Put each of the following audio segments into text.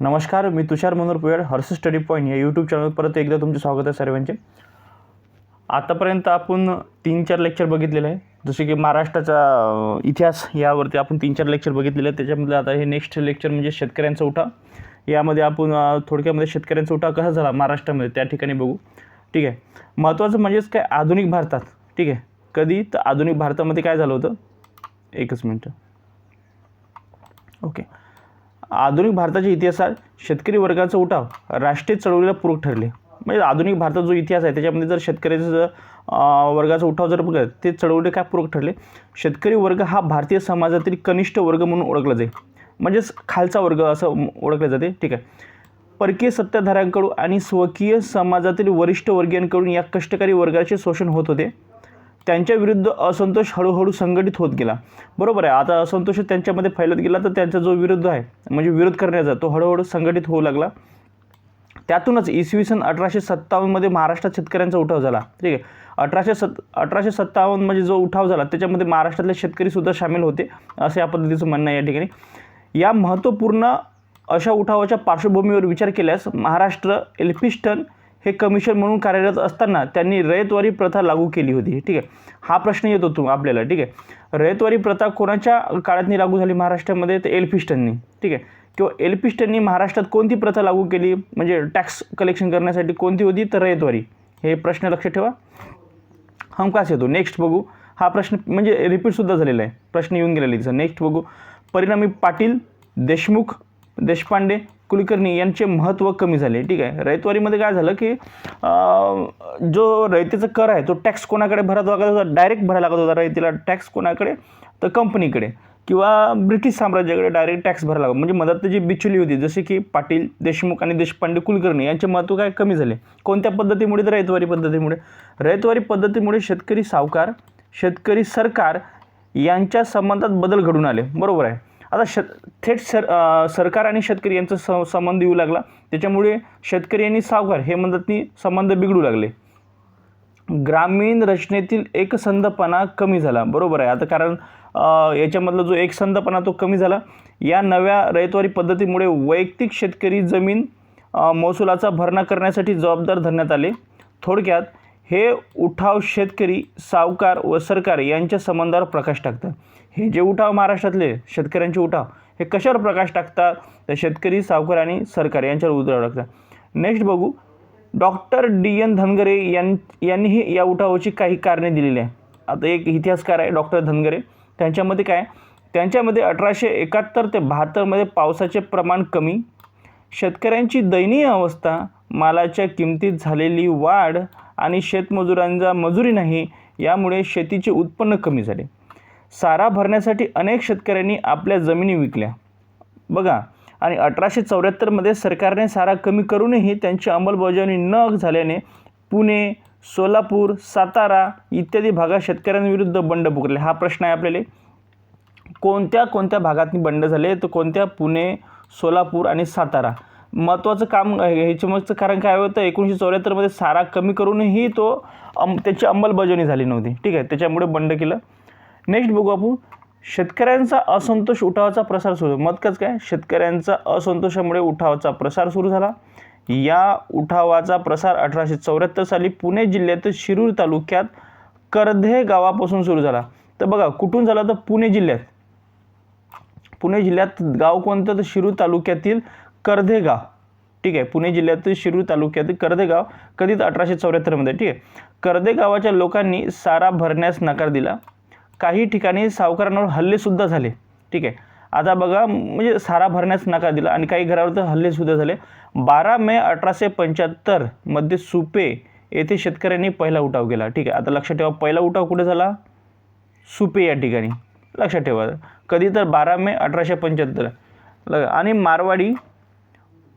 नमस्कार मी Tushar Manohar Puyad Harsh study point या यूट्यूब चॅनल परत एकदा तुमचे स्वागत आहे सर्वांचे. आतापर्यंत आपण तीन चार लेक्चर बघितलेले आहे जसे की महाराष्ट्राचा इतिहास यावरती आपण तीन चार लेक्चर बघितलेले आहेत. त्याच्यामध्ये आता हे नेक्स्ट लेक्चर म्हणजे शेतकऱ्यांचा उठा यामध्ये आपण थोडक्यामध्ये शेतकऱ्यांचा उठा कसा झाला महाराष्ट्रामध्ये त्या ठिकाणी बघू. ठीक आहे. महत्त्वाचं म्हणजेच काय? आधुनिक भारतात ठीक आहे. कधी तर आधुनिक भारतामध्ये काय झालं होतं? एकच मिनटं. ओके. आधुनिक भारताच्या इतिहासात शेतकरी वर्गाचा उठाव राष्ट्रीय चळवळीला पूरक ठरले. म्हणजे आधुनिक भारताचा जो इतिहास आहे त्याच्यामध्ये जर शेतकऱ्याचं जर, वर्गाचा उठाव जर बघत ते चळवळी काय पूरक ठरले? शेतकरी वर्ग हा भारतीय समाजातील कनिष्ठ वर्ग म्हणून ओळखला जाईल. म्हणजेच खालचा वर्ग असं ओळखलं जाते. ठीक आहे. परकीय सत्ताधाऱ्यांकडून आणि स्वकीय समाजातील वरिष्ठ वर्गीयांकडून या कष्टकरी वर्गाचे शोषण होत होते. त्यांच्या विरुद्ध असंतोष हळूहळू संघटित होत गेला. बरोबर आहे. आता असंतोष त्यांच्यामध्ये फैलत गेला तर त्यांचा जो विरुद्ध आहे म्हणजे विरोध करण्याचा तो हळूहळू संघटित होऊ लागला. त्यातूनच इसवी सन अठराशे सत्तावन्नमध्ये महाराष्ट्रात शेतकऱ्यांचा उठाव झाला. ठीक आहे. अठराशे सत् अठराशे सत्तावन्नमध्ये म्हणजे जो उठाव झाला त्याच्यामध्ये महाराष्ट्रातले शेतकरीसुद्धा सामील होते असे या पद्धतीचं म्हणणं आहे या ठिकाणी. या महत्त्वपूर्ण अशा उठावाच्या पार्श्वभूमीवर विचार केल्यास महाराष्ट्र एल्फिस्टन हे कमिशन म्हणून कार्यरत असताना त्यांनी रयतवारी प्रथा लागू केली होती. ठीक आहे. हा प्रश्न येतो तुम आपल्याला. ठीक आहे. रयतवारी प्रथा कोणाच्या काळातनी लागू झाली? महाराष्ट्रामध्ये? तर एल्फिस्टननी. ठीक आहे. किंवा एल्फिस्टननी महाराष्ट्रात कोणती प्रथा लागू केली? म्हणजे टॅक्स कलेक्शन करण्यासाठी कोणती होती? तर रयतवारी. हे प्रश्न लक्षात ठेवा. हमखास येतो. नेक्स्ट बघू. हा प्रश्न म्हणजे रिपीटसुद्धा झालेला आहे. प्रश्न येऊन गेलेला आहे. नेक्स्ट बघू. परिणामी पाटील देशमुख देशपांडे कुलकर्णी यांचे महत्त्व कमी झाले. ठीक आहे. रयतवारीमध्ये काय झालं की जो रयतेचा कर आहे तो टॅक्स कोणाकडे भरत लागत होता? डायरेक्ट भरायला लागत होता. रयतीला टॅक्स कोणाकडे? तर कंपनीकडे. किंवा ब्रिटिश साम्राज्याकडे डायरेक्ट टॅक्स भरायला लागतो म्हणजे मदत जी बिचुली होती. जसे की पाटील देशमुख आणि देशपांडे कुलकर्णी यांचे महत्त्व काय? कमी झाले. कोणत्या पद्धतीमुळे? तर रयतवारी पद्धतीमुळे. रयतवारी पद्धतीमुळे शेतकरी सावकार शेतकरी सरकार यांच्या संबंधात बदल घडून आले. बरोबर आहे. आता श थेट सर सरकार आणि शेतकरी यांचा स संबंध येऊ लागला. त्याच्यामुळे शेतकरी आणि सावकार हे मदतनी संबंध बिघडू लागले. ग्रामीण रचनेतील एकसंधपणा कमी झाला. बरोबर आहे. आता कारण याच्यामधला जो एकसंधपणा तो कमी झाला. या नव्या रयतवारी पद्धतीमुळे वैयक्तिक शेतकरी जमीन महसुलाचा भरणा करण्यासाठी जबाबदार धरण्यात आले. थोडक्यात हे उठाव शेतकरी सावकार व सरकार यांच्या संबंधावर प्रकाश टाकतात. हे जे उठाव महाराष्ट्रातले शेतकऱ्यांचे उठाव हे कशावर प्रकाश टाकतात? तर शेतकरी सावकार आणि सरकार यांच्यावर उतराव टाकतात. नेक्स्ट बघू. डॉक्टर डी एन धनगरे यां यांनीही या उठावाची काही कारणे दिलेली आहे आता एक इतिहासकार आहे डॉक्टर धनगरे. त्यांच्यामध्ये काय? त्यांच्यामध्ये अठराशे एकाहत्तर ते बहात्तरमध्ये पावसाचे प्रमाण कमी. शेतकऱ्यांची दयनीय अवस्था मालाच्या किमतीत झालेली वाढ आणि शेतमजुरांचा मजुरी नाही यामुळे शेतीचे उत्पन्न कमी झाले. सारा भरण्यासाठी अनेक शेतकऱ्यांनी आपल्या जमिनी विकल्या. बघा आणि अठराशे चौऱ्याहत्तरमध्ये सरकारने सारा कमी करूनही त्यांची अंमलबजावणी न झाल्याने पुणे सोलापूर सातारा इत्यादी भागात शेतकऱ्यांविरुद्ध बंड पुकारले. हा प्रश्न आहे आपल्याला. कोणत्या कोणत्या भागातनी बंड झाले? तर कोणत्या? पुणे सोलापूर आणि सातारा. महत्त्वाचं काम ह्याच्यामागचं कारण काय होतं एकोणीसशे चौऱ्याहत्तरमध्ये सारा कमी करूनही तो अम त्याची अंमलबजावणी झाली नव्हती. ठीक आहे त्याच्यामुळे बंड केलं. नेक्स्ट बघू आपण. शेतकऱ्यांचा असंतोष उठावाचा प्रसार सुरू. मतकच काय? शेतकऱ्यांचा असंतोषामुळे उठावाचा प्रसार सुरू झाला. या उठावाचा प्रसार अठराशे चौऱ्याहत्तर साली पुणे जिल्ह्यातील शिरूर तालुक्यात करधे गावापासून सुरू झाला. तर बघा कुठून झाला? तर पुणे जिल्ह्यात. पुणे जिल्ह्यात गाव कोणतं? तर शिरूर तालुक्यातील कर्धेगाव. ठीक आहे. पुणे जिल्ह्यातील शिरूर तालुक्यातील कर्धेगाव कधीच कधी तर अठराशे चौऱ्याहत्तरमध्ये ठीक आहे. कर्धेगावाच्या लोकांनी सारा भरण्यास नकार दिला. काही ठिकाणी सावकारांवर हल्लेसुद्धा झाले. ठीक आहे. आता बघा म्हणजे सारा भरण्यास नकार दिला आणि काही घरावर तर हल्लेसुद्धा झाले. बारा मे अठराशे पंच्याहत्तरमध्ये सुपे येथे शेतकऱ्यांनी पहिला उठाव केला. ठीक आहे. आता लक्षात ठेवा पहिला उठाव कुठे झाला? सुपे या ठिकाणी. लक्षात ठेवा. कधी तर बारा मे अठराशे पंच्याहत्तर. आणि मारवाडी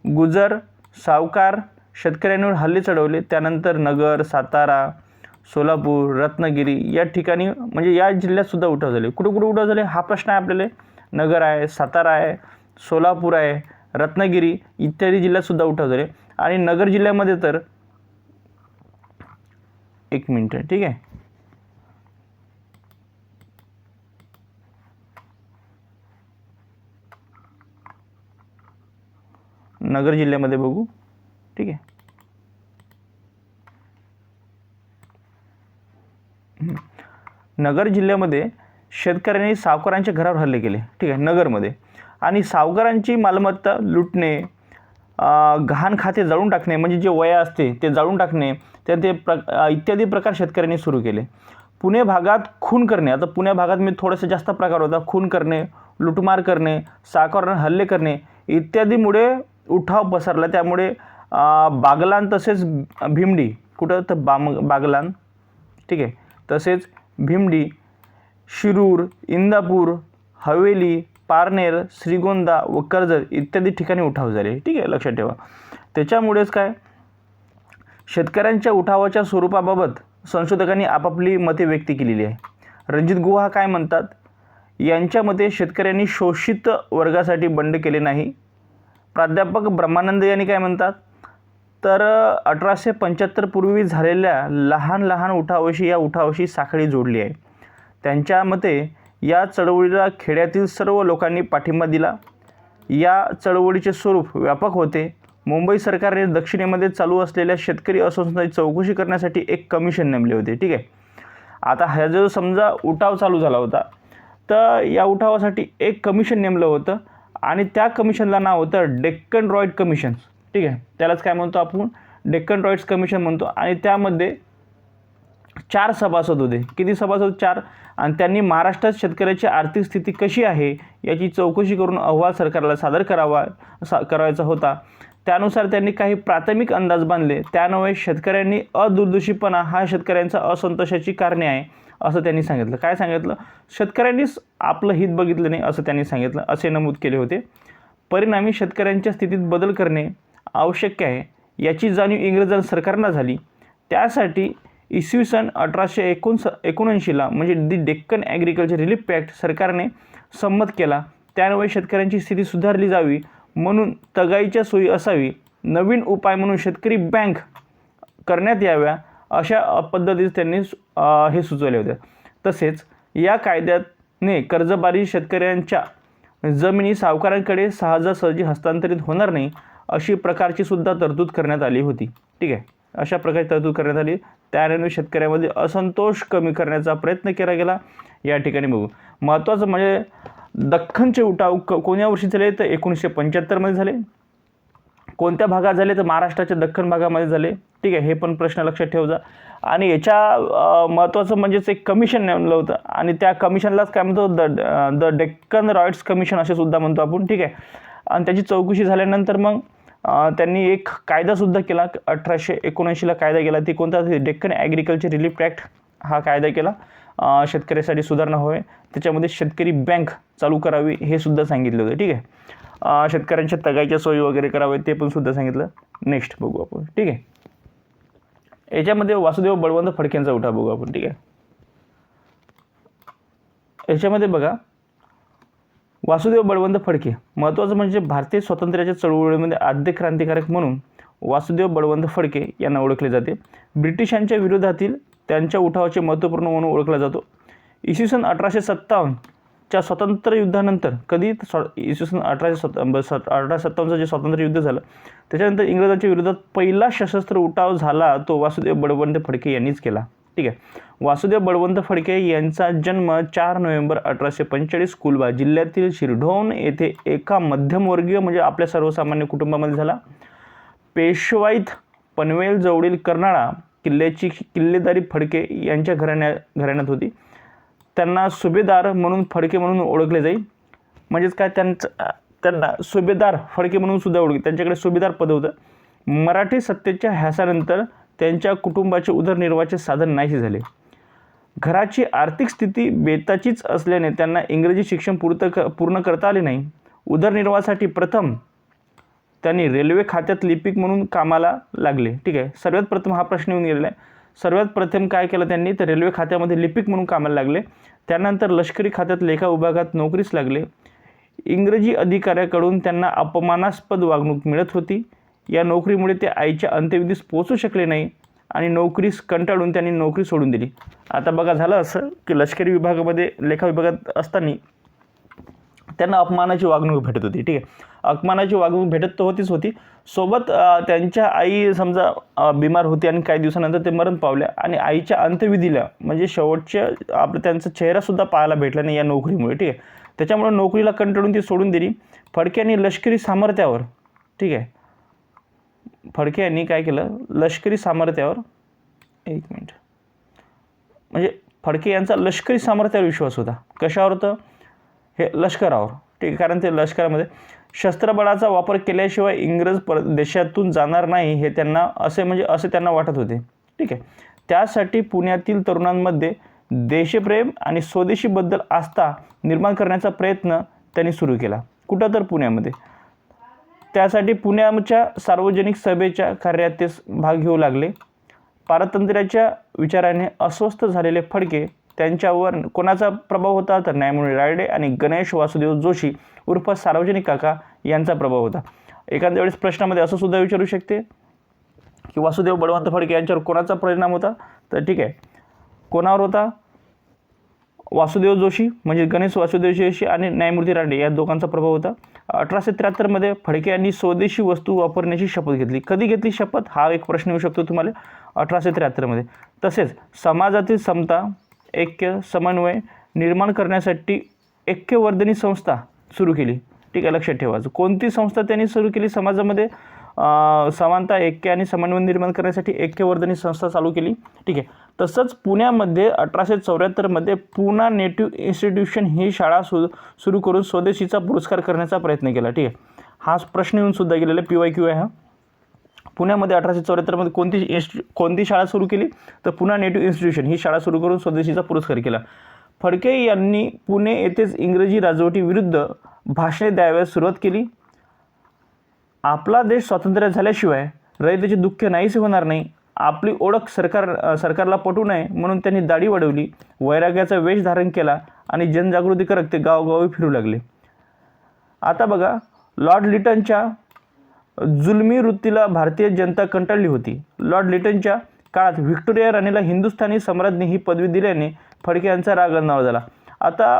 गुजर सावकार शेतकऱ्यांवर हल्ले चढवले. त्यानंतर नगर सातारा सोलापूर रत्नागिरी या ठिकाणी म्हणजे या जिल्ह्यातसुद्धा उठाव झाले. कुठं कुठं उठाव झाले? हा प्रश्न आहे आपल्याला. नगर आहे सातारा आहे सोलापूर आहे रत्नागिरी इत्यादी जिल्ह्यातसुद्धा उठाव झाले. आणि नगर जिल्ह्यामध्ये तर एक मिनटं ठीक आहे? नगर जिल्ह्यामध्ये बघू. ठीक आहे. नगर जिल्ह्यामध्ये शेतकऱ्यांनी सावकारांच्या घरावर हल्ले केले. ठीक आहे नगरमध्ये. आणि सावकारांची मालमत्ता लुटणे घाण खाते जाळून टाकणे म्हणजे जे वया असते ते जाळून टाकणे त्या ते प्र इत्यादी प्रकार शेतकऱ्यांनी सुरू केले. पुणे भागात खून करणे आता पुणे भागात मी थोडंसं जास्त प्रकार होता खून करणे लुटमार करणे सावकारांना हल्ले करणे इत्यादीमुळे उठाव पसरला. त्यामुळे बागलान तसेच भिमडी कुठं तर बाम बागलान ठीक आहे. तसेच भिमडी शिरूर इंदापूर हवेली पारनेर श्रीगोंदा व कर्जत इत्यादी ठिकाणी उठाव झाले. ठीक आहे लक्षात ठेवा. त्याच्यामुळेच काय? शेतकऱ्यांच्या उठावाच्या स्वरूपाबाबत संशोधकांनी आपापली मते व्यक्त केलेली आहे. रणजित गुहा काय म्हणतात? यांच्या मते शेतकऱ्यांनी शोषित वर्गासाठी बंड केले नाही. प्राध्यापक ब्रह्मानंद यांनी काय म्हणतात? तर अठराशे पंच्याहत्तर पूर्वी झालेल्या लहान लहान उठावाशी या उठावाशी साखळी जोडली आहे. त्यांच्या मते या चळवळीला खेड्यातील सर्व लोकांनी पाठिंबा दिला. या चळवळीचे स्वरूप व्यापक होते. मुंबई सरकारने दक्षिणेमध्ये चालू असलेल्या शेतकरी असंस्थांची चौकशी करण्यासाठी एक कमिशन नेमले होते. ठीक आहे? आता हा जो समजा उठाव चालू झाला होता. तर या उठावासाठी एक कमिशन नेमलं होतं. आणि त्या कमिशनला नाव होतं डेक्कन रॉईड कमिशन ठीक आहे? त्यालाच काय म्हणतो आपण? डेक्कन रॉईड्स कमिशन म्हणतो. आणि त्यामध्ये चार सभासद होते. किती सभासद? चार. आणि त्यांनी महाराष्ट्रात शेतकऱ्याची आर्थिक स्थिती कशी आहे याची चौकशी करून अहवाल सरकारला सादर करावा सा करायचा होता. त्यानुसार त्यांनी काही प्राथमिक अंदाज बांधले. त्यामुळे शेतकऱ्यांनी अदूरदर्शीपणा हा शेतकऱ्यांचा असंतोषाची कारणे आहे. असं त्यांनी सांगितलं. काय सांगितलं? शेतकऱ्यांनीच आपलं हित बघितलं नाही असं त्यांनी सांगितलं असे नमूद केले होते. परिणामी शेतकऱ्यांच्या स्थितीत बदल करणे आवश्यक आहे याची जाणीव इंग्रजां सरकारला झाली. त्यासाठी इसवी सन अठराशे एकोणस एकोणऐंशीला म्हणजे the Deccan agriculture relief pact सरकारने संमत केला. त्यामुळे शेतकऱ्यांची स्थिती सुधारली जावी म्हणून तगाईच्या सोयी असावी. नवीन उपाय म्हणून शेतकरी बँक करण्यात याव्या. अशा पद्धतीत त्यांनी हे सुचवले होते. तसेच या कायद्याने कर्जबारी शेतकऱ्यांच्या जमिनी सावकारांकडे सहजासहजी हस्तांतरित होणार नाही अशी प्रकारची सुद्धा तरतूद करण्यात आली होती. ठीक आहे? अशा प्रकारे तरतूद करण्यात आली. त्याने शेतकऱ्यामध्ये असंतोष कमी करण्याचा प्रयत्न केला गेला. या ठिकाणी बघू. महत्त्वाचं म्हणजे दख्खनचे उठाव क कोण्या वर्षी झाले? तर एकोणीसशे पंच्याहत्तरमध्ये झाले. कोणत्या भागात झाले तर महाराष्ट्राच्या दख्खन भागामध्ये झाले. ठीक आहे हे पण प्रश्न लक्षात ठेवजा. आणि याच्या महत्त्वाचं म्हणजेच एक कमिशन नेमलं होतं. आणि त्या कमिशनलाच काय म्हणतो the the Deccan riots commission असे सुद्धा म्हणतो आपण. ठीक आहे. आणि त्याची चौकशी झाल्यानंतर मग त्यांनी एक कायदासुद्धा केला. अठराशे एकोणऐंशीला कायदा केला. ती कोणता? डेक्कन ॲग्रिकल्चर रिलीफ ॲक्ट हा कायदा केला. शेतकऱ्यासाठी सुधारणा होय. त्याच्यामध्ये शेतकरी बँक चालू करावी हे सुद्धा सांगितलं होतं. ठीक आहे? शेतकऱ्यांच्या तगाईच्या सोयी वगैरे करावे ते पण सुद्धा सांगितलं. नेक्स्ट बघू आपण. ठीक आहे? याच्यामध्ये वासुदेव बळवंत फडकेंचा उठा बघू आपण. ठीक आहे? याच्यामध्ये बघा. वासुदेव बळवंत फडके महत्त्वाचं म्हणजे भारतीय स्वातंत्र्याच्या चळवळीमध्ये आद्य क्रांतिकारक म्हणून वासुदेव बळवंत फडके यांना ओळखले जाते. ब्रिटिशांच्या विरोधातील त्यांच्या उठावाचे महत्त्वपूर्ण म्हणून ओळखला जातो. इसवी सन अठराशे सत्तावन्नच्या स्वातंत्र्य युद्धानंतर कधी स्व इसवी सन अठराशे सत्ता ब- सत अठराशे सत्तावन्नचं जे स्वातंत्र्य युद्ध झालं त्याच्यानंतर इंग्रजांच्या विरोधात पहिला सशस्त्र उठाव झाला तो वासुदेव बळवंत फडके यांनीच केला. ठीक आहे. वासुदेव बळवंत फडके यांचा जन्म चार नोव्हेंबर अठराशे पंचेचाळीस कुलबा जिल्ह्यातील शिरढोण येथे एका मध्यमवर्गीय म्हणजे आपल्या सर्वसामान्य कुटुंबामध्ये झाला. पेशवाईत पनवेलजवळील कर्नाळा किल्ल्याची किल्लेदारी फडके यांच्या घराण्या घराण्यात होती. त्यांना सुभेदार म्हणून फडके म्हणून ओळखले जाईल म्हणजेच काय? त्यांचं त्यांना सुभेदार फडके म्हणून सुद्धा ओळखले. त्यांच्याकडे सुभेदार पद होतं. मराठी सत्तेच्या ह्यासानंतर त्यांच्या कुटुंबाचे उदरनिर्वाहाचे साधन नाहीसे झाले. घराची आर्थिक स्थिती बेताचीच असल्याने त्यांना इंग्रजी शिक्षण पूर्त क पूर्ण करता आले नाही. उदरनिर्वाहासाठी प्रथम त्यांनी रेल्वे खात्यात लिपिक म्हणून कामाला लागले. ठीक आहे. सर्वात प्रथम हा प्रश्न येऊन गेलेला आहे. सर्वात प्रथम काय केलं त्यांनी? तर रेल्वे खात्यामध्ये लिपिक म्हणून कामाला लागले. त्यानंतर लष्करी खात्यात लेखा विभागात नोकरीस लागले. इंग्रजी अधिकाऱ्याकडून त्यांना अपमानास्पद वागणूक मिळत होती. या नोकरीमुळे ते आईच्या अंत्यविधीस पोहोचू शकले नाही आणि नोकरीस कंटाळून त्यांनी नोकरी सोडून दिली. आता बघा झालं असं की लष्करी विभागामध्ये लेखा विभागात असताना त्यांना अपमानाची वागणूक भेटत होती. ठीक आहे. अपमानाची वागणूक भेटत तर होतीच होती. सोबत त्यांच्या आई समजा बीमार बिमार होती आणि काही दिवसानंतर ते मरण पावल्या आणि आईच्या अंत्यविधीला म्हणजे शेवटच्या आपलं त्यांचा चेहरासुद्धा पाहायला भेटला नाही या नोकरीमुळे. ठीक आहे. त्याच्यामुळे नोकरीला कंटाळून ती सोडून दिली. फडके यांनी लष्करी सामर्थ्यावर ठीक आहे. फडके यांनी काय केलं? लष्करी सामर्थ्यावर एक मिनिट. म्हणजे फडके यांचा लष्करी सामर्थ्यावर विश्वास होता. कशावर होतं? हे लष्करावर ठीक आहे कारण ते लष्करामध्ये शस्त्रबळाचा वापर केल्याशिवाय इंग्रज पर देशातून जाणार नाही हे त्यांना असे म्हणजे असे त्यांना वाटत होते. ठीक आहे. त्यासाठी पुण्यातील तरुणांमध्ये देशप्रेम आणि स्वदेशीबद्दल आस्था निर्माण करण्याचा प्रयत्न त्यांनी सुरू केला. कुठं तर पुण्यामध्ये. त्यासाठी पुण्याच्या सार्वजनिक सभेच्या कार्यात ते भाग घेऊ लागले. पारतंत्र्याच्या विचाराने अस्वस्थ झालेले फडके त्यांच्यावर कोणाचा प्रभाव होता तर न्यायमूर्ती रायडे आणि गणेश वासुदेव जोशी उर्फ सार्वजनिक काका यांचा प्रभाव होता. एखाद्या वेळेस प्रश्नामध्ये असं सुद्धा विचारू शकते की वासुदेव बळवंत फडके यांच्यावर कोणाचा परिणाम होता? तर ठीक आहे. कोणावर होता? वासुदेव जोशी म्हणजे गणेश वासुदेव जोशी आणि न्यायमूर्ती रांडे या दोघांचा प्रभाव होता. अठराशे त्र्याहत्तरमध्ये फडके यांनी स्वदेशी वस्तू वापरण्याची शपथ घेतली. कधी घेतली शपथ? हा एक प्रश्न येऊ शकतो तुम्हाला. अठराशे त्र्याहत्तरमध्ये. तसेच समाजातील समता ऐक्य समन्वय निर्माण करण्यासाठी ऐक्यवर्धनी संस्था सुरू केली. ठीक आहे लक्षात ठेवायचं कोणती संस्था त्यांनी सुरू केली? समाजामध्ये समानता ऐक्य आणि समन्वय निर्माण करण्यासाठी ऐक्यवर्धनी संस्था चालू केली. ठीक आहे. तसंच पुण्यामध्ये अठराशे चौऱ्याहत्तरमध्ये पुणा नेटिव्ह इन्स्टिट्यूशन ही शाळा सु सुरू करून स्वदेशीचा पुरस्कार करण्याचा प्रयत्न केला. ठीक आहे. हा प्रश्न येऊन सुद्धा गेलेला पी वाय क्यू आहे हा. पुण्यामध्ये अठराशे चौऱ्याहत्तरमध्ये कोणती इन्स्टि कोणती शाळा सुरू केली? तर पुणा नेटिव्ह इन्स्टिट्यूशन ही शाळा सुरू करून स्वदेशीचा पुरस्कार केला. फडके यांनी पुणे येथेच इंग्रजी राजवटीविरुद्ध भाषणे द्यावयास सुरुवात केली. आपला देश स्वातंत्र्य झाल्याशिवाय रयतेचे दुःख नाहीसे होणार नाही. आपली ओळख सरकार सरकारला पटू नये म्हणून त्यांनी दाढी वाढवली वैराग्याचा वेश धारण केला आणि जनजागृती करत ते गावोगावी फिरू लागले. आता बघा लॉर्ड लिटनच्या जुलमी वृत्तीला भारतीय जनता कंटाळली होती. लॉर्ड लिटनच्या काळात व्हिक्टोरिया राणीला हिंदुस्थानी सम्राज्ञी ही पदवी दिल्याने फडके यांचा राग अन्नावर झाला. आता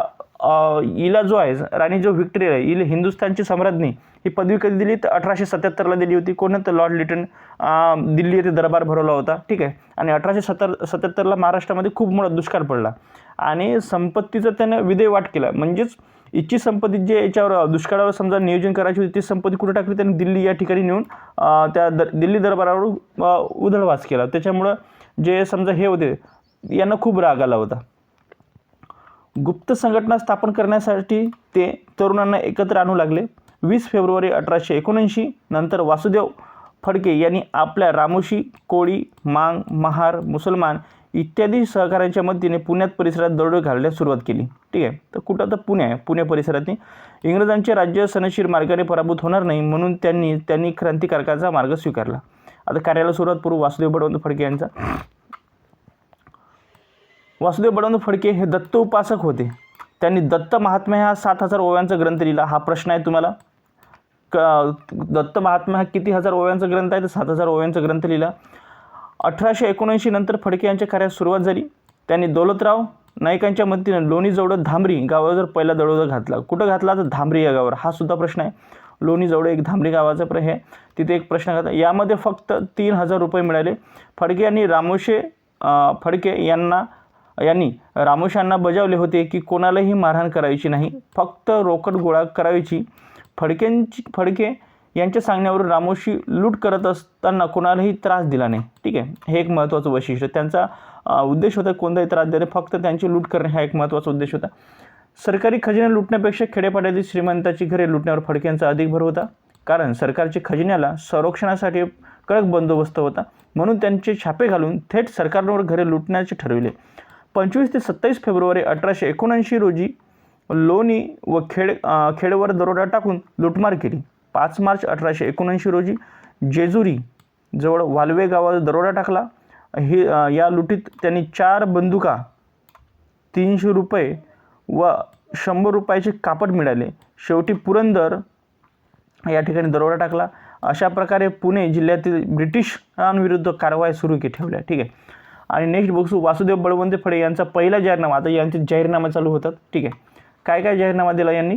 हिला जो आहे राणी जो व्हिक्टोरिया आहे हिला हिंदुस्थानची सम्राज्ञी ही पदवी कधी दिली? तर अठराशे सत्याहत्तरला दिली होती. कोण तर लॉर्ड लिटन दिल्ली येथे दरबार भरवला होता. ठीक आहे. आणि अठराशे सत्तर सत्याहत्तरला महाराष्ट्रामध्ये खूप मोठा दुष्काळ पडला. आणि संपत्तीचं त्यानं विधेय वाट केला. म्हणजेच इच्छित संपत्ती जे याच्यावर दुष्काळावर समजा नियोजन करायची होती ती संपत्ती कुठे टाकली? त्यांनी दिल्ली या ठिकाणी नेऊन त्या द दिल्ली दरबारावर उधळवास केला. त्याच्यामुळं जे समजा हे होते यांना खूप राग आला होता. गुप्त संघटना स्थापन करण्यासाठी ते तरुणांना एकत्र आणू लागले. वीस फेब्रुवारी अठराशे एकोणऐंशी नंतर वासुदेव फडके यांनी आपल्या रामोशी कोळी मांग महार मुसलमान इत्यादी सहकाऱ्यांच्या मदतीने पुण्यात परिसरात दरोडे घालण्यास सुरुवात केली. ठीक आहे? तर कुठं तर पुणे आहे? पुणे परिसरातनी. इंग्रजांचे राज्य सनशीर मार्गाने पराभूत होणार नाही म्हणून त्यांनी त्यांनी क्रांतिकारकाचा मार्ग स्वीकारला. आता कार्याला सुरुवात पूर्व वासुदेव बळवंत फडके यांचा. वासुदेव बळवंत फडके हे दत्त उपासक होते. त्यांनी दत्त महात्म्य हा सात हजार ओव्यांचा ग्रंथ लिहिला. हा प्रश्न आहे तुम्हाला. क दत्त महात्मा हा किती हजार ओव्यांचा ग्रंथ आहे? तर सात हजार ओव्यांचा ग्रंथ लिहिला. अठराशे एकोणऐंशी नंतर फडके यांच्या कार्यास सुरुवात झाली. त्यांनी दौलतराव नाईकांच्या मदतीने लोणीजवळ धामरी गावावर जर पहिला दरोडा घातला. कुठं घातला तर धामरी या गावावर? हा सुद्धा प्रश्न आहे. लोणीजवळ एक धामरी गावाचा प्र हे तिथे एक प्रश्न घातला. यामध्ये फक्त तीन हजार रुपये मिळाले. फडके यांनी रामोशे फडके यांना यांनी रामोशांना बजावले होते की कोणालाही मारहाण करायची नाही. फक्त रोकड गोळा करायची. फडकेंची फडके यांच्या सांगण्यावरून रामोशी लूट करत असताना कोणालाही त्रास दिला नाही. ठीक आहे? हे एक महत्त्वाचं वैशिष्ट्य. त्यांचा उद्देश होता कोणताही त्रास देणे. फक्त त्यांची लूट करणे हा एक महत्त्वाचा उद्देश होता. सरकारी खजिने लुटण्यापेक्षा खेडेपाड्यातील श्रीमंताची घरे लुटण्यावर फडक्यांचा अधिक भर होता. कारण सरकारच्या खजिन्याला संरक्षणासाठी कडक बंदोबस्त होता. म्हणून त्यांचे छापे घालून थेट सरकारवर घरे लुटण्याचे ठरविले. पंचवीस ते सत्तावीस फेब्रुवारी अठराशे एकोणऐंशी रोजी लोणी व खेड खेडवर दरोडा टाकून लुटमार केली. पाच मार्च अठराशे एकोणऐंशी रोजी जेजुरी जवळ वालवे गावात दरोडा टाकला. हे या लुटीत त्यांनी चार बंदुका तीनशे रुपये व शंभर रुपयाचे कापड मिळाले. शेवटी पुरंदर या ठिकाणी दरोडा टाकला. अशा प्रकारे पुणे जिल्ह्यातील ब्रिटिशांविरुद्ध कारवाई सुरू के ठेवल्या. ठीक आहे. आणि नेक्स्ट बघू वासुदेव बळवंत फडे यांचा पहिला जाहीरनामा. आता यांचे जाहीरनामा चालू होतात. ठीक आहे. काय काय जाहीरनामा दिला यांनी?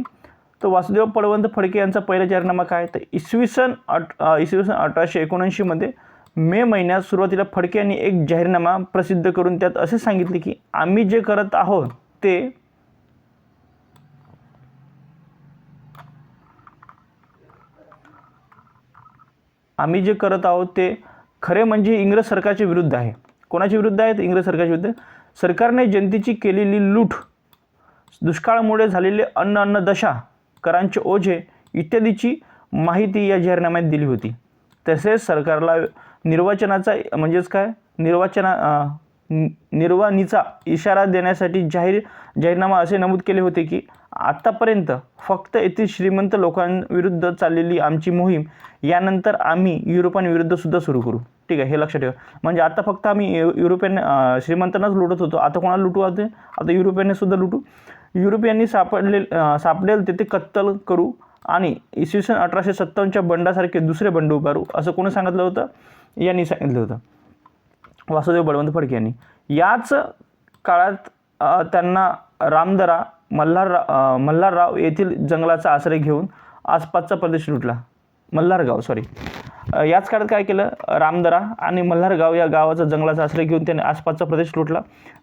तर वासुदेव पडवंत फडके यांचा पहिला जाहीरनामा काय? तर इसवी सन अठ इसवी सन अठराशे एकोणऐंशीमध्ये मे महिन्यात सुरुवातीला फडके यांनी एक जाहीरनामा प्रसिद्ध करून त्यात असे सांगितले की आम्ही जे करत आहोत ते आम्ही जे करत आहोत ते खरे म्हणजे इंग्रज सरकारच्या विरुद्ध आहे. कोणाच्या विरुद्ध आहे? तर इंग्रज सरकारच्या विरुद्ध सरकारने जनतेची केलेली लूट दुष्काळामुळे झालेले अन्न अन्नदशा करांचे ओझे इत्यादीची माहिती या जाहीरनाम्यात दिली होती. तसेच सरकारला निर्वाचनाचा म्हणजेच काय? निर्वाचना निर्वाणीचा इशारा देण्यासाठी जाहीर जाहीरनामा असे नमूद केले होते की आत्तापर्यंत फक्त येथील श्रीमंत लोकांविरुद्ध चाललेली आमची मोहीम यानंतर आम्ही युरोपांविरुद्ध सुद्धा सुरू करू. ठीक आहे हे लक्षात ठेवा. म्हणजे आता फक्त आम्ही यु- युरोपियन श्रीमंतांनाच लुटत होतो. आता कोणाला लुटू आता? आता युरोपियनने सुद्धा लुटू. युरोपियांनी सापडले सापडेल तिथे कत्तल करू आणि इसवी सन अठराशे सत्तावन्नच्या बंडासारखे दुसरे बंड उभारू असं कोणी सांगितलं होतं? यांनी सांगितलं होतं. वासुदेव बळवंत फडके यांनी. याच काळात त्यांना रामदरा मल्हार मल्हारराव येथील जंगलाचा आश्रय घेऊन आसपासचा प्रदेश लुटला. मल्हारगाव सॉरी याच काळात काय केलं? रामदरा आणि मल्हारगाव या गावाचा जंगलाचा आश्रय घेऊन त्याने आसपासचा प्रदेश लुटला.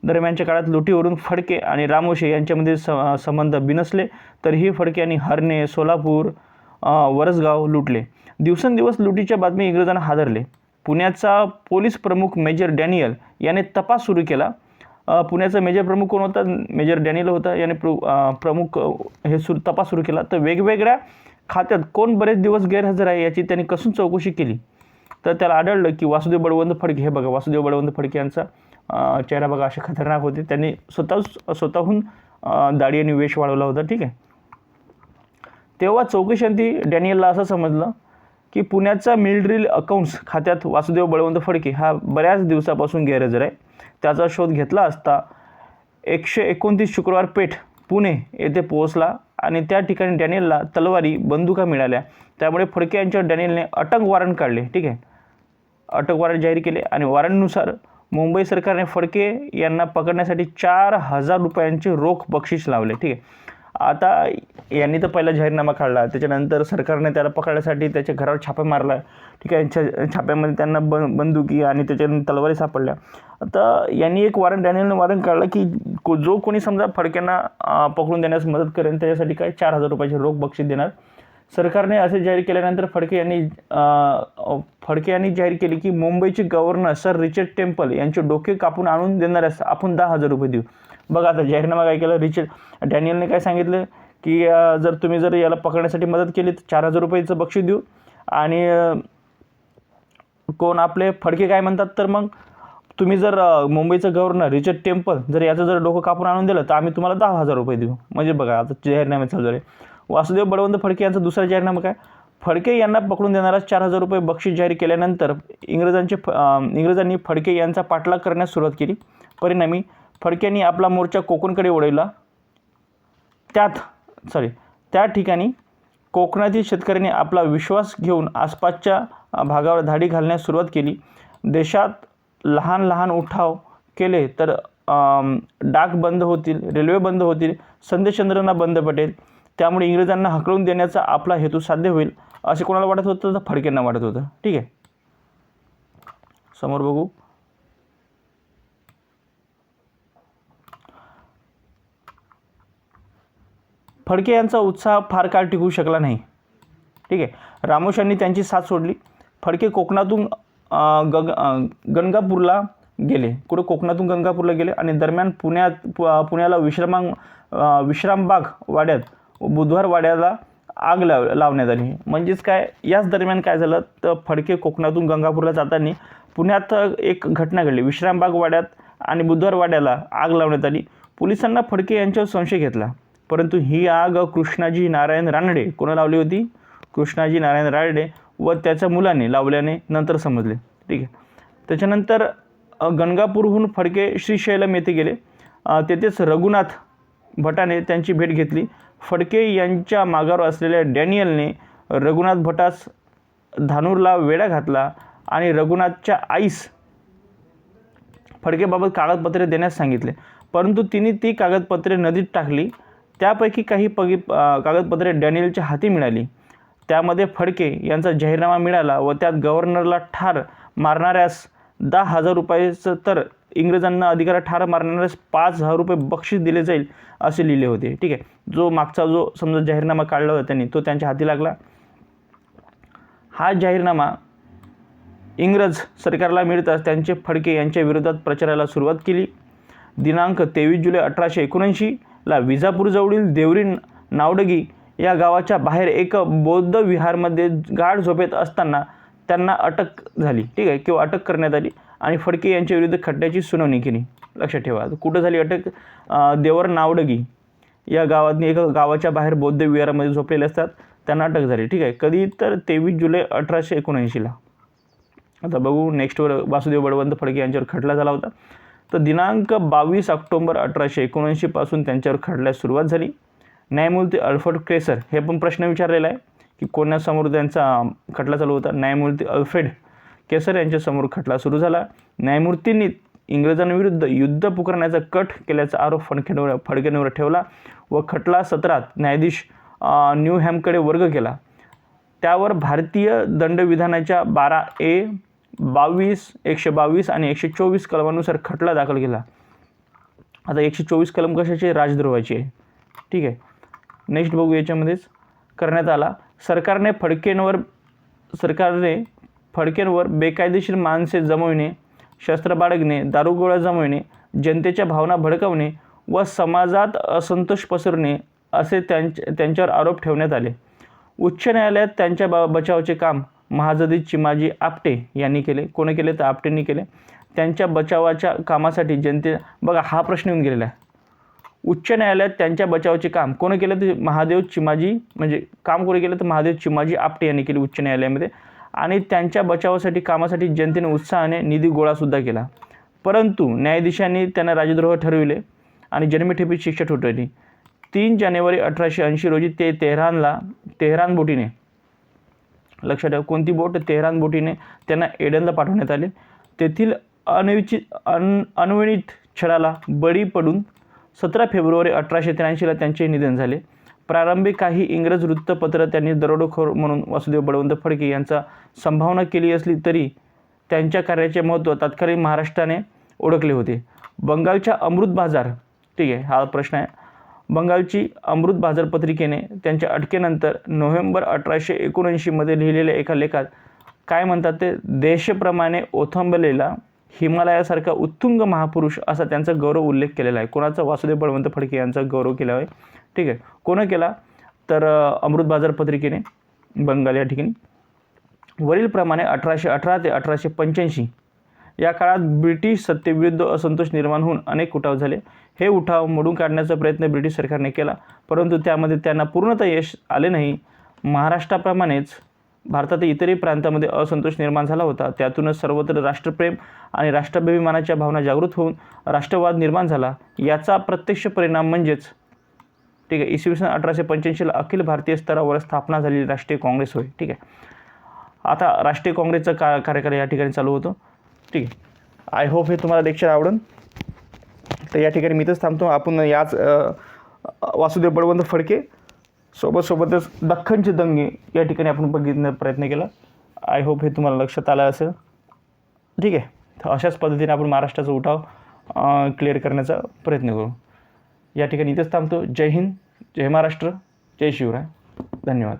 दरम्यानच्या काळात लुटीवरून फडके आणि रामोशे यांच्यामध्ये स संबंध बिनसले तरीही फडके आणि हरणे सोलापूर वरसगाव लुटले. दिवसेंदिवस लुटीच्या बातमी इंग्रजांना हादरले. पुण्याचा पोलीस प्रमुख मेजर डॅनियल याने तपास सुरू केला. पुण्याचा मेजर प्रमुख कोण होता? मेजर डॅनियल होता. याने प्र प्रमुख हे सुरू तपास सुरू केला. तर वेगवेगळ्या खात्यात कोण बरेच दिवस गैरहजर आहे याची त्यांनी कसून चौकशी केली? तर त्याला आढळलं की वासुदेव बळवंत फडके हे बघा वासुदेव बळवंत फडके यांचा चेहरा बघा असे खतरनाक होते. त्यांनी स्वतः स्वतःहून दाढी आणि वेश वाढवला होता ठीक आहे? तेव्हा चौकशांती डॅनियलला असं समजलं की पुण्याचा मिलिटरी अकाउंट्स खात्यात वासुदेव बळवंत फडके हा बऱ्याच दिवसापासून गैरहजर आहे. त्याचा शोध घेतला असता एकशे एकोणतीस शुक्रवार पेठ पुणे येथे पोहोचला. आणि त्या ठिकाणी डॅनियलला तलवारी बंदुका मिळाल्या. त्यामुळे फडके यांच्यावर डॅनियलने अटक वॉरंट काढले ठीक आहे? अटक वॉरंट जाहीर केले आणि वॉरंटनुसार मुंबई सरकारने फडके यांना पकडण्यासाठी चार हजार रुपयांचे रोख बक्षीस लावले ठीक आहे? आता यांनी तर पहिला जाहीरनामा काढला त्याच्यानंतर सरकारने त्याला पकडण्यासाठी त्याच्या घरावर छापा मारला. ठीक आहे छा छाप्यामध्ये त्यांना ब बंदुकी आणि त्याच्या तलवारी सापडल्या. आता यांनी एक वॉरंट डॅनियलने वॉरंट काढलं की को जो कोणी समजा फडक्यांना पकडून देण्यास मदत करेल त्याच्यासाठी काय चार हजार रुपयाचे रोख बक्षीस देणार? सरकारने असे जाहीर केल्यानंतर फडके यांनी फडके यांनी जाहीर केले की मुंबईचे गव्हर्नर सर रिचर्ड टेम्पल यांचे डोके कापून आणून देणाऱ्यास आपण दहा हजार रुपये देऊ. बघा आता जाहीरनामा काय केलं रिचर्ड डॅनियलने काय सांगितलं की जर तुम्ही जर याला पकडण्यासाठी मदत केली तर चार हजार रुपयेचं बक्षीस देऊ. आणि कोण आपले फडके काय म्हणतात तर मग तुम्ही जर मुंबईचं गव्हर्नर रिचर्ड टेम्पल जर याचं जर डोकं कापून आणून दिलं तर आम्ही तुम्हाला दहा हजार रुपये देऊ. म्हणजे बघा आता जाहीरनामे चालू झाले. वासुदेव बळवंत फडके यांचा दुसरा जाहीरनामा काय? फडके यांना पकडून देणारा चार हजार रुपये बक्षीस जाहीर केल्यानंतर इंग्रजांचे फ इंग्रजांनी फडके यांचा पाठलाग करण्यास सुरुवात केली. परिणामी फडक्यांनी आपला मोर्चा कोकणकडे वळवला. त्यात सॉरी त्या ठिकाणी कोकणातील शेतकऱ्यांनी आपला विश्वास घेऊन आसपासच्या भागावर धाडी घालण्यास सुरुवात केली. देशात लहान लहान उठाव केले तर डाक बंद होतील रेल्वे बंद होतील संदेशचंद्रांना बंद पडेल त्यामुळे इंग्रजांना हकलून देण्याचा आपला हेतू साध्य होईल असे कोणाला वाटत होतं? तर फडक्यांना वाटत होतं. ठीक आहे. समोर बघू. फडके यांचा उत्साह फार काळ टिकू शकला नाही. ठीक आहे. रामोशांनी त्यांची साथ सोडली. फडके कोकणातून गग गंगापूरला गेले. कुठं? कोकणातून गंगापूरला गेले आणि दरम्यान पुण्यात पुण्याला विश्रामांग विश्रामबाग वाड्यात बुधवार वाड्याला आग लाव लावण्यात आली. म्हणजेच काय? याच दरम्यान काय झालं? तर फडके कोकणातून गंगापूरला जाताना पुण्यात एक घटना घडली. विश्रामबाग वाड्यात आणि बुधवार वाड्याला आग लावण्यात आली. पोलिसांना फडके यांच्यावर संशय घेतला. परंतु ही आग कृष्णाजी नारायण रानडे कोणा लावली होती? कृष्णाजी नारायण रानडे व त्याच्या मुलाने लावल्याने नंतर समजले. ठीक आहे. त्याच्यानंतर गणगापूरहून फडके श्रीशैलम येथे गेले. तेथेच रघुनाथ भटाने त्यांची भेट घेतली. फडके यांच्या मागावर असलेल्या डॅनियलने रघुनाथ भटास धानूरला वेढा घातला आणि रघुनाथच्या आईस फडकेबाबत कागदपत्रे देण्यास सांगितले. परंतु तिने ती कागदपत्रे नदीत टाकली. त्यापैकी काही पगी कागदपत्रे डॅनियलच्या हाती मिळाली. त्यामध्ये फडके यांचा जाहीरनामा मिळाला व त्यात गव्हर्नरला ठार मारणाऱ्यास दहा हजार रुपयाचं तर इंग्रजांना अधिकारा ठार मारणाऱ्यास पाच हजार रुपये बक्षीस दिले जाईल असे लिहिले होते. ठीक आहे. जो मागचा जो समजा जाहीरनामा काढला होता त्यांनी तो त्यांच्या हाती लागला. हा जाहीरनामा इंग्रज सरकारला मिळताच त्यांचे फडके यांच्या विरोधात प्रचाराला सुरुवात केली. दिनांक तेवीस जुलै अठराशे एकोणऐंशी ला विजापूरजवळील देवरी नावडगी या गावाच्या बाहेर एक बौद्ध विहारमध्ये गाढ झोपेत असताना त्यांना अटक झाली ठीक आहे किंवा अटक करण्यात आली आणि फडके यांच्या विरुद्ध खड्ड्याची सुनावणी केली. लक्षात ठेवा कुठं झाली अटक? देवर नावडगी या गावातनी एका गावाच्या बाहेर बौद्ध विहारामध्ये झोपलेले असतात त्यांना अटक झाली ठीक आहे. कधी तर तेवीस जुलै अठराशे एकोणऐंशीला. आता बघू नेक्स्टवर वासुदेव बळवंत फडके यांच्यावर खटला झाला होता. तर दिनांक बावीस ऑक्टोंबर अठराशे एकोणऐंशीपासून त्यांच्यावर खटल्यास सुरुवात झाली. न्यायमूर्ती अल्फर्ड क्रेसर हे पण प्रश्न विचारलेला आहे की कोणासमोर त्यांचा खटला चालू होता? न्यायमूर्ती अल्फ्रेड केसर यांच्यासमोर खटला सुरू झाला. न्यायमूर्तींनी इंग्रजांविरुद्ध युद्ध पुकारण्याचा कट केल्याचा आरोप फडकेंवर फडकेंवर ठेवला व खटला सत्रात न्यायाधीश न्यूहॅमकडे वर्ग केला. त्यावर भारतीय दंडविधानाच्या बारा ए बावीस एकशे बावीस आणि एकशे चोवीस कलमानुसार खटला दाखल केला. आता एकशे चोवीस कलम कशाची? राजद्रोहाची आहे. ठीक आहे. नेक्स्ट बघू याच्यामध्येच. करण्यात आला. सरकारने फडकेंवर सरकारने फडकेंवर बेकायदेशीर माणसे जमविणे शस्त्र बाळगणे दारुगोळा जमविणे जनतेच्या भावना भडकवणे व समाजात असंतोष पसरणे असे त्यांच्या त्यांच्यावर आरोप ठेवण्यात आले. उच्च न्यायालयात त्यांच्या बा बचावाचे काम महाजदी चिमाजी आपटे यांनी केले. कोणी केले? तर आपटेंनी केले. त्यांच्या बचावाच्या कामासाठी जनते बघा हा प्रश्न येऊन गेलेला आहे. उच्च न्यायालयात त्यांच्या बचावाचे काम कोणी केलं? तर महादेव चिमाजी म्हणजे काम कोणी केलं? तर महादेव चिमाजी आपटे यांनी केले उच्च न्यायालयामध्ये. आणि त्यांच्या बचावासाठी कामासाठी जनतेने उत्साहाने निधी गोळासुद्धा केला. परंतु न्यायाधीशांनी त्यांना राजद्रोह ठरविले आणि जन्मठेपी शिक्षा ठोठवली. तीन जानेवारी अठराशे ऐंशी रोजी ते तेहरानला तेहरान बोटीने लक्षात ठेवा कोणती बोट तेहरान बोटीने त्यांना एडनला पाठवण्यात आले. तेथील अनविचित अन अनवणित छळाला बळी पडून सतरा फेब्रुवारी अठराशे त्र्याऐंशीला त्यांचे निधन झाले. प्रारंभी काही इंग्रज वृत्तपत्र त्यांनी दरोडेखोर म्हणून वासुदेव बळवंत फडके यांचा संभावना केली असली तरी त्यांच्या कार्याचे महत्त्व तत्कालीन महाराष्ट्राने ओळखले होते. बंगालच्या अमृत बाजार ठीक आहे हा प्रश्न आहे. बंगालची अमृत बाजार पत्रिकेने त्यांच्या अटकेनंतर नोव्हेंबर अठराशे एकोणऐंशीमध्ये लिहिलेल्या एका लेखात काय म्हणतात ते देशप्रमाणे ओथंबलेला हिमालयासारखा उत्तुंग महापुरुष असा त्यांचा गौरव उल्लेख केलेला आहे. कोणाचा? वासुदेव बळवंत फडके यांचा गौरव केला आहे. ठीक आहे. कोणं केला? तर अमृत बाजार पत्रिकेने बंगाल या ठिकाणी. वरीलप्रमाणे अठराशे अठरा ते अठराशे पंच्याऐंशी या काळात ब्रिटिश सत्तेविरुद्ध असंतोष निर्माण होऊन अनेक उठाव झाले. हे उठाव मोडून काढण्याचा प्रयत्न ब्रिटिश सरकारने केला परंतु त्यामध्ये त्यांना पूर्णतः यश आले नाही. महाराष्ट्राप्रमाणेच भारतात इतरही प्रांतामध्ये असंतोष निर्माण झाला होता. त्यातूनच सर्वत्र राष्ट्रप्रेम आणि राष्ट्राभिमानाच्या भावना जागृत होऊन राष्ट्रवाद निर्माण झाला. याचा प्रत्यक्ष परिणाम म्हणजेच ठीक आहे इसवी सन अठराशे पंच्याऐंशीला अखिल भारतीय स्तरावर स्थापना झालेली राष्ट्रीय काँग्रेस होय. ठीक आहे. आता राष्ट्रीय काँग्रेसचा का कार्यकाळ या ठिकाणी चालू होतो. ठीक आहे. आय होप हे तुम्हाला लेक्चर आवडेल तर या ठिकाणी मी इथंच थांबतो. आपण याच वासुदेव बळवंत फडके सोबत सोबतच दख्खनचे दंगे या ठिकाणी आपण बघितण्याचा प्रयत्न केला. आय होप हे तुम्हाला लक्षात आलं असेल. ठीक आहे. तर अशाच पद्धतीने आपण महाराष्ट्राचा उठाव क्लिअर करण्याचा प्रयत्न करू. या ठिकाणी इथंच थांबतो. जय हिंद. जय महाराष्ट्र. जय शिवराय. धन्यवाद.